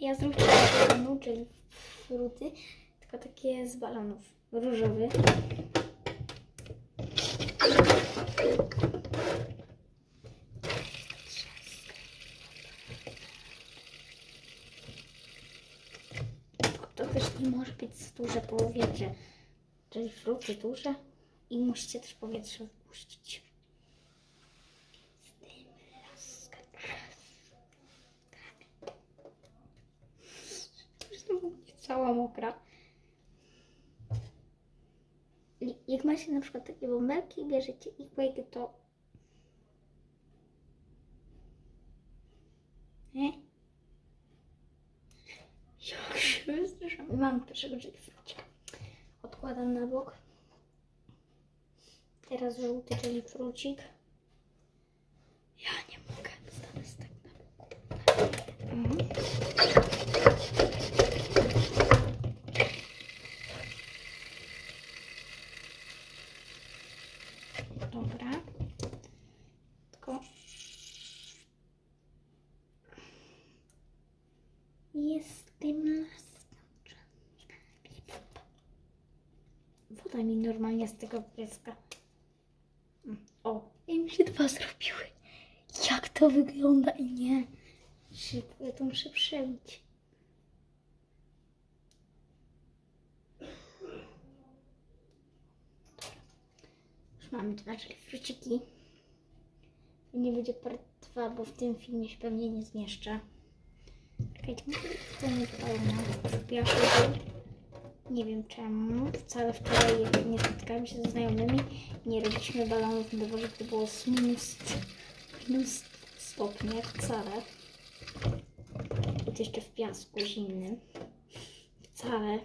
Ja zróbcie balonu, czyli fruty, tylko takie z balonów. Różowy. To też nie może być za duże powietrze. Czyli fruty duże i musicie też powietrze wpuścić. Z tym laska. Znowu mokra. I Jak macie na przykład takie bąbelki, bierzecie ich wejdę to. Nie? Jak się wystraszam. I mam pierwszego jellyfrucika. Odkładam na bok. Teraz żółty jellyfrucik. Ja nie jest tym Woda mi normalnie z tego pieska. Mm, O, i mi się dwa zrobiły. Jak to wygląda i nie. Szybko, ja to muszę przebić. Już mamy dwa fruciki. Nie będzie part 2, bo w tym filmie się pewnie nie zmieszczę. Czekajcie, może to nie pełno. Piasek był. Nie wiem czemu. Wcale wczoraj nie spotkałam się ze znajomymi. Nie robiliśmy balonów na dworze, gdy było z minus, minus stopnie. Wcale. Jest jeszcze w piasku zimnym. Wcale.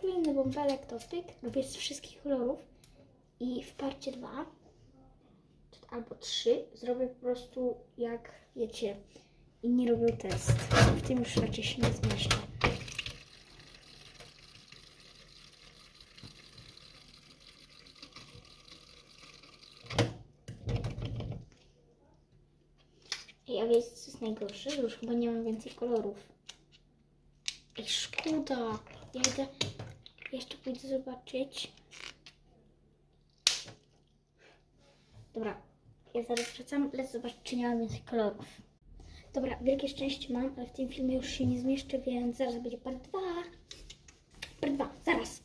Kolejny bąbelek to pyk. Lubię z wszystkich kolorów. I w parcie 2 albo 3 zrobię po prostu jak wiecie. Inni robią test. W tym już raczej się nie zmieszczę. Ej, a wiecie co jest najgorsze? Już chyba nie mam więcej kolorów. Ej, szkoda. Ja idę, jeszcze pójdę zobaczyć. Dobra, ja zaraz wracam, lecę zobaczyć, czy nie mam więcej kolorów. Dobra, wielkie szczęście mam, ale w tym filmie już się nie zmieszczę, więc zaraz będzie part 2. Part 2, zaraz.